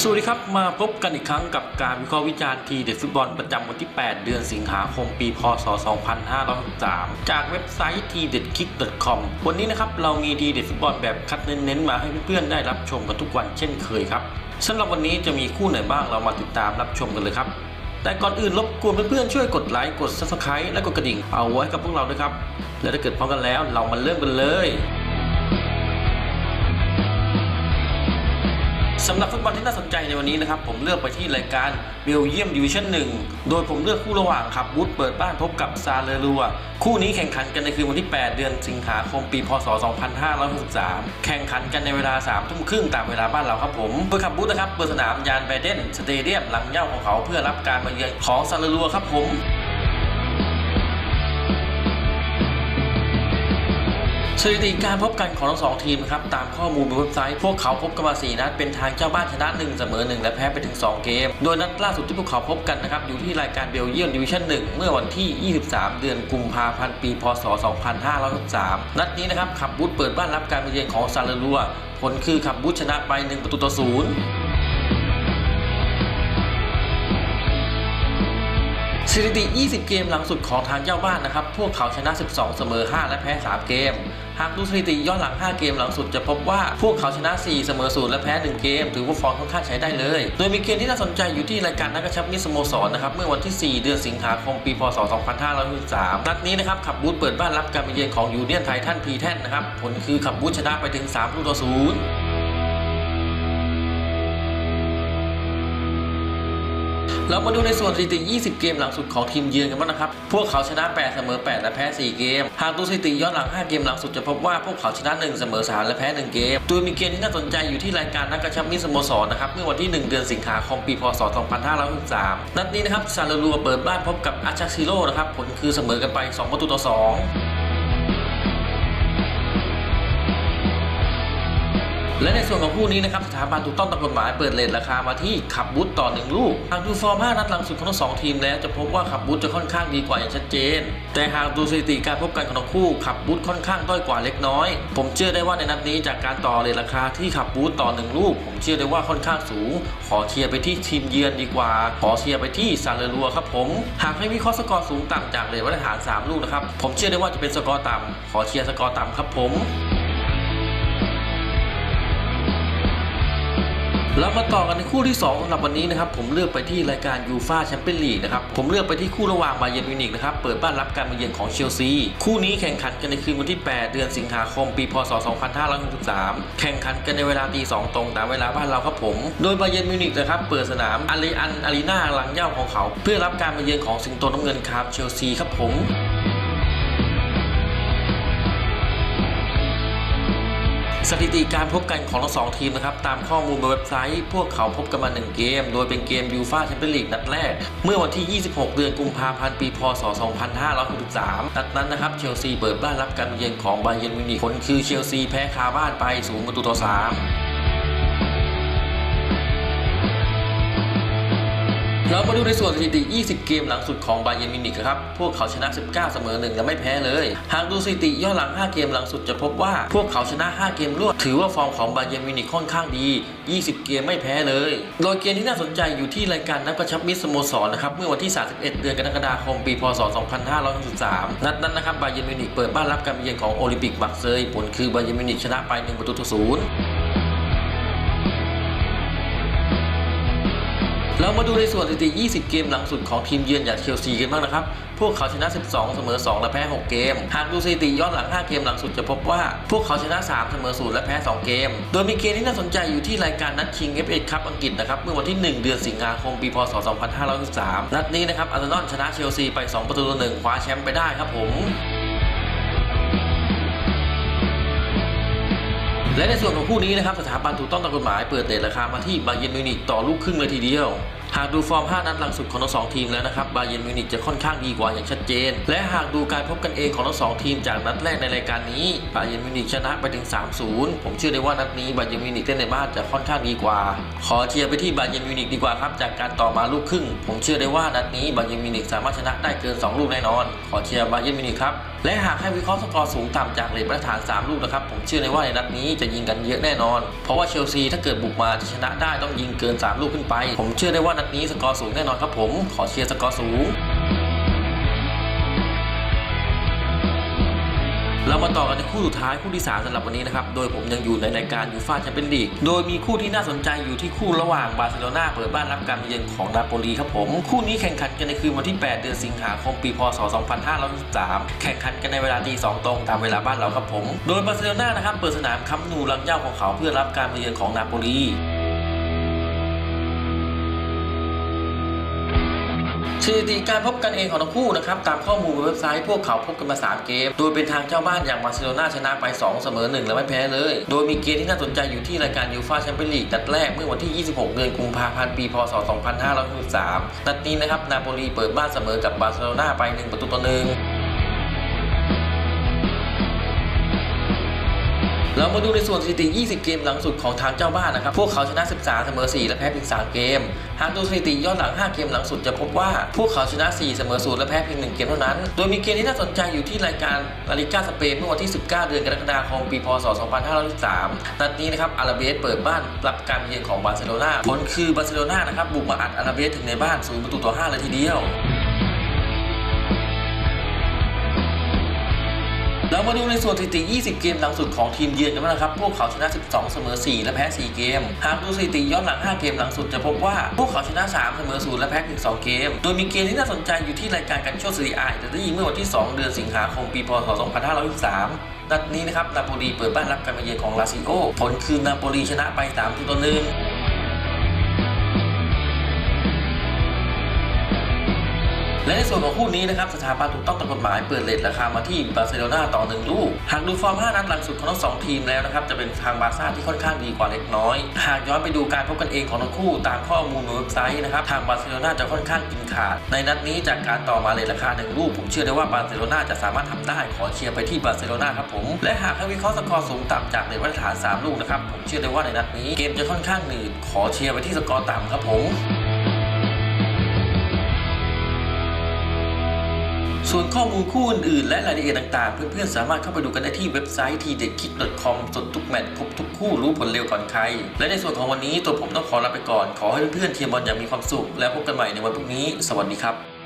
สวัสดีครับ มาพบกันอีกครั้งกับการวิเคราะห์วิจารณ์ทีเด็ดฟุตบอลประจำวันที่ 8 เดือนสิงหาคมปี พศ 2563 จากเว็บไซต์ t d e d k i c k c o m วันนี้นะครับ เรามีทีเด็ดฟุตบอลแบบคัดเน้นๆ มาให้เพื่อนๆ ได้รับชมกันทุกวันเช่นเคยครับสำหรับวันนี้จะมีคู่ไหนบ้างเรามาติดตามรับชมกันเลยครับ แต่ก่อนอื่นรบกวนเพื่อนๆช่วยกดไลค์กด subscribe และกดกระดิ่งเอาไว้กับพวกเราด้วยครับและถ้าเกิดพร้อมกันแล้วเรามาเริ่มกันเลย สำหรับฟุตบอลที่น่าสนใจในวันนี้นะครับผมเลือกไปที่รายการเบลเยียมดิวิชั่น1โดยผมเลือกคู่ระหว่างขับบูธเปิดบ้านพบกับซาเลรัว คู่นี้แข่งขันกันในคืนวันที่ 8 เดือนสิงหาคมปีพศ 2563 แข่งขันกันในเวลา3ทุ่มครึ่งตามเวลาบ้านเราครับผมโดยขับบูธนะครับเปิดสนามยานไบเดนสเตเดียมหลังเย้าของเขาเพื่อรับการมาเยือนของซาเลรัวครับผม สถิติการพบกันของทั้งสองทีมนะครับตามข้อมูลบนเว็บไซต์ พวกเขาพบกันมา 4 นัด เป็นทางเจ้าบ้านชนะ1เสมอ1และแพ้ไปถึง 2 เกม โดยนัดล่าสุดที่พวกเขาพบกันนะครับอยู่ที่รายการเบลเยียมดิวิชั่น1เมื่อวันที่ 23 เดือนกุมภาพันธ์ปีพศ 2563 นัดนี้นะครับขับบูธเปิดบ้านรับการเยือนของซาเลรัวผลคือขับบูธชนะไป 1 ประตูต่อ0 ถิติ 20 เกมหลังสุดของทางเจ้าบ้านนะครับ พวกเขาชนะ 12 เสมอ 5 และแพ้ 3 เกม หากดูสถิติย้อนหลัง 5 เกมหลังสุดจะพบว่าพวกเขาชนะ 4 เสมอ 0 และแพ้ 1 เกม ถือว่าฟอร์มค่อนข้างใช้ได้เลย โดยมีเกมที่น่าสนใจอยู่ที่รายการนักกระชับมิสโมสรนะครับ เมื่อวันที่ 4 เดือนสิงหาคม ปีพศ 2563 นัดนี้นะครับขับบูธเปิดบ้านรับการมาเยือนของยูเนียนไททันพีแทนนะครับ ผลคือขับบูธชนะไปถึง 3 ประตูต่อ0 เรามาดูในส่วนสถิติ 20 เกมหลังสุดของทีมเยือนกันบ้างนะครับ พวกเขาชนะ 8 เสมอ 8 และแพ้ 4 เกม หากดูสถิติย้อนหลัง 5 เกมหลังสุดจะพบว่าพวกเขาชนะ 1 เสมอ 3 และแพ้ 1 เกมโดยมีเกมที่น่าสนใจอยู่ที่รายการนักกระชับมิสโมสรนะครับ เมื่อวันที่ 1 เดือนสิงหาคมปี พศ 2563 นัดนี้นะครับซาเลรัวเปิดบ้านพบกับอาชักซิโร่นะครับ ผลคือเสมอกันไป 2 ประตูต่อ 2 และในส่วนของคู่นี้นะครับสถาบันถูกต้องตามกฎหมายเปิดเลทราคามาที่ขับบูธต่อหนึ่งลูก หากดูฟอร์ม5นัดหลังสุดของทั้งสองทีมแล้วจะพบว่าขับบูธจะค่อนข้างดีกว่าอย่างชัดเจน แต่หากดูสถิติการพบกันของทั้งคู่ขับบูธค่อนข้างด้อยกว่าเล็กน้อย ผมเชื่อได้ว่าในนัดนี้จากการต่อเลทราคาที่ขับบูธต่อหนึ่งลูก ผมเชื่อได้ว่าค่อนข้างสูง ขอเชียร์ไปที่ทีมเยือนดีกว่า ขอเชียร์ไปที่ซาเลรัวครับผมหากให้วิเคราะห์สกอร์สูงต่ำจากเลทมาตรฐานสามลูกนะครับผมเชื่อได้ว่าจะเป็นสกอร์ต่ำขอเชียร์สกอร์ต่ำครับผม แล้วมาต่อกันในคู่ที่2สำหรับวันนี้นะครับผมเลือกไปที่รายการยูฟาแชมเปี้ยนลีกนะครับผมเลือกไปที่คู่ระหว่างบาเยิร์นมิวนิกนะครับเปิดบ้านรับการมาเยือนของเชลซีคู่นี้แข่งขันกันในคืนวันที่ 8 เดือนสิงหาคมปีพศ 2563 แข่งขันกันในเวลาตี2ตรงตามเวลาบ้านเราครับผม โดยบาเยิร์นมิวนิกนะครับเปิดสนามอารีอันอารีนาหลังเย้าของเขา เพื่อรับการมาเยือนของสิงโตน้ำเงินคาร์บเชลซีครับผม สถิติการพบกันของทั้งสองทีมนะครับตามข้อมูลบนเว็บไซต์ พวกเขาพบกันมา 1 เกม โดยเป็นเกมยูฟาแชมเปี้ยนลีกนัดแรก เมื่อวันที่ 26 เดือนกุมภาพันธ์ปีพศ 2563 นัดนั้นนะครับเชลซีเปิดบ้านรับการเยือนของบาเยิร์นมิวนิกผลคือเชลซีแพ้คาบ้านไป 0 ประตูต่อ 3 เรามาดูในส่วนสถิติ 20 เกมหลังสุดของบาเยิร์นมิวนิกครับ พวกเขาชนะ 19 เสมอ1และไม่แพ้เลย หากดูสถิติย้อนหลัง 5 เกมหลังสุดจะพบว่า พวกเขาชนะ 5 เกมรวด ถือว่าฟอร์มของบาเยิร์นมิวนิกค่อนข้างดี 20 เกมไม่แพ้เลย โดยเกมที่น่าสนใจอยู่ที่รายการนักกระชับมิตรสโมสรนะครับ เมื่อวันที่ 31 เดือนกรกฎาคม ปี พศ 2563 นัดนั้นนะครับ บาเยิร์นมิวนิกเปิดบ้านรับการเยือนของโอลิมปิกบักเซย ผลคือบาเยิร์นมิวนิกชนะไป 1 ประตูต่อศูนย์ เรามาดูในส่วนสถิติ 20 เกมหลังสุดของทีมเยือนอย่างเชลซีกันบ้างนะครับ พวกเขาชนะ 12 เสมอ 2 และแพ้ 6 เกม หากดูสถิติย้อนหลัง 5 เกมหลังสุดจะพบว่า พวกเขาชนะ 3 เสมอ 0 และแพ้ 2 เกม โดยมีเกมที่น่าสนใจอยู่ที่รายการนัดชิง FA คัพอังกฤษนะครับ เมื่อวันที่ 1 เดือนสิงหาคม ปีพศ 2563 นัดนี้นะครับ อาร์เซนอลชนะเชลซีไป 2 ประตูต่อ1คว้าแชมป์ไปได้ครับผมและในส่วนของคู่นี้นะครับสถาบันถูกต้องตามกฎหมายเปิดเดทราคามาที่บาเยนมิวนิกต่อลูกครึ่งเลยทีเดียว หากดูฟอร์ม 5 นัดหลังสุดของทั้งสองทีมแล้วนะครับบาเยิร์นมิวนิกจะค่อนข้างดีกว่าอย่างชัดเจน และหากดูการพบกันเองของทั้งสองทีมจากนัดแรกในรายการนี้บาเยิร์นมิวนิกชนะไปถึง 3-0 ผมเชื่อได้ว่านัดนี้บาเยิร์นมิวนิกเล่นในบ้านจะค่อนข้างดีกว่า ขอเชียร์ไปที่บาเยิร์นมิวนิกดีกว่าครับจากการต่อมาลูกครึ่ง ผมเชื่อได้ว่านัดนี้บาเยิร์นมิวนิกสามารถชนะได้เกิน 2 ลูกแน่นอน ขอเชียร์บาเยิร์นมิวนิกครับและหากให้วิเคราะห์สกอร์สูงต่ำจากเลทมาตรฐาน 3 ลูกนะครับผมเชื่อเลยว่าในนัดนี้จะยิงกันเยอะแน่นอน เพราะว่าเชลซีถ้าเกิดบุกมาจะชนะได้ต้องยิงเกิน 3 ลูกขึ้นไป ผมเชื่อได้ว่านัดนี้สกอร์สูงแน่นอนครับผม ขอเชียร์สกอร์สูง เรามาต่อกันในคู่สุดท้ายคู่ที่ 3สำหรับวันนี้นะครับ โดยผมยังอยู่ในรายการยูฟ่าแชมเปี้ยนลีก โดยมีคู่ที่น่าสนใจอยู่ที่คู่ระหว่างบาร์เซโลนาเปิดบ้านรับการเยือนของนาโปลีครับผม คู่นี้แข่งขันกันในคืนวันที่ 8 เดือนสิงหาคมปีพศ 2523 แข่งขันกันในเวลาตี2ตรงตามเวลาบ้านเราครับผม โดยบาร์เซโลนานะครับเปิดสนามคัมนูลังเย้าของเขาเพื่อรับการเยือนของนาโปลี สถิติการพบกันเองของทั้งคู่นะครับตามข้อมูลเว็บไซต์พวกเขาพบกันมา 3 เกม โดยเป็นทางเจ้าบ้านอย่างบาร์เซโลนาชนะไป 2 เสมอ 1 และไม่แพ้เลย โดยมีเกมที่น่าสนใจอยู่ที่รายการยูฟ่าแชมเปี้ยนลีกนัดแรกเมื่อวันที่ 26 เดือนกุมภาพันธ์ปีพศ 2563 นัดนี้นะครับนาโปลีเปิดบ้านเสมอกับบาร์เซโลนาไป 1 ประตูต่อหนึ่ง เรามาดูในส่วนสถิติ 20 เกมหลังสุดของทางเจ้าบ้านนะครับ พวกเขาชนะ 13 เสมอ 4 และแพ้เพียง 3 เกม หากดูสถิติย้อนหลัง 5 เกมหลังสุดจะพบว่า พวกเขาชนะ 4 เสมอ 0 และแพ้เพียง 1 เกมเท่านั้น โดยมีเกมที่น่าสนใจอยู่ที่รายการลาลิก้าสเปนเมื่อวันที่ 19 เดือนกรกฎาคม ปีพศ 2513นัดนี้นะครับอาราเบสเปิดบ้านรับการเยือนของบาร์เซโลนาผลคือบาร์เซโลนานะครับบุกมาอัดอาราเบสถึงในบ้าน 0 ประตูต่อ 5 เลยทีเดียว เรามาดูในส่วนสถิติ 20 เกมหลังสุดของทีมเยือนกันบ้างครับ พวกเขาชนะ 12 เสมอ 4 และแพ้ 4 เกม หากดูสถิติย้อนหลัง 5 เกมหลังสุดจะพบว่า พวกเขาชนะ 3 เสมอ 0 และแพ้12เกม โดยมีเกมที่น่าสนใจอยู่ที่รายการกันโชคซีรีอาได้ยิงเมื่อวันที่ 2 เดือนสิงหาคม ปีพศ 2563นัดนี้นะครับ นาโปลีเปิดบ้านรับการมาเยือนของลาซิโอ ผลคือนาโปลีชนะไป3ต่อ และในส่วนของคู่นี้นะครับสถาบันถูกต้องตามกฎหมายเปิดเลทราคามาที่บาร์เซโลนาต่อหนึ่งลูก หากดูฟอร์ม 5 นัดหลังสุดของทั้งสองทีมแล้วนะครับจะเป็นทางบาร์ซ่าที่ค่อนข้างดีกว่าเล็กน้อย หากย้อนไปดูการพบกันเองของทั้งคู่ตามข้อมูลในเว็บไซต์นะครับทางบาร์เซโลนาจะค่อนข้างกินขาด ในนัดนี้จากการต่อมาเลทราคาหนึ่งลูกผมเชื่อได้ว่าบาร์เซโลนาจะสามารถทำได้ขอเชียร์ไปที่บาร์เซโลนาครับผมและหากให้วิเคราะห์สกอร์สูงต่ำจากเลทมาตรฐานสามลูกนะครับผมเชื่อได้ว่าในนัดนี้เกมจะค่อนข้างหนืดขอเชียร์ไปที่สกอร์ต่ำครับผม ส่วนข้อมูลคู่อื่นๆและรายละเอียดต่างๆ เพื่อนๆ สามารถเข้าไปดูกันได้ที่เว็บไซต์ t d e k i c k c o m สดทุกแมตช์ครบทุกคู่รู้ผลเร็วก่อนใคร และในส่วนของวันนี้ตัวผมต้องขอลาไปก่อน ขอให้เพื่อนๆเทียร์บอลอย่างมีความสุข แล้วพบกันใหม่ในวันพรุ่งนี้ สวัสดีครับ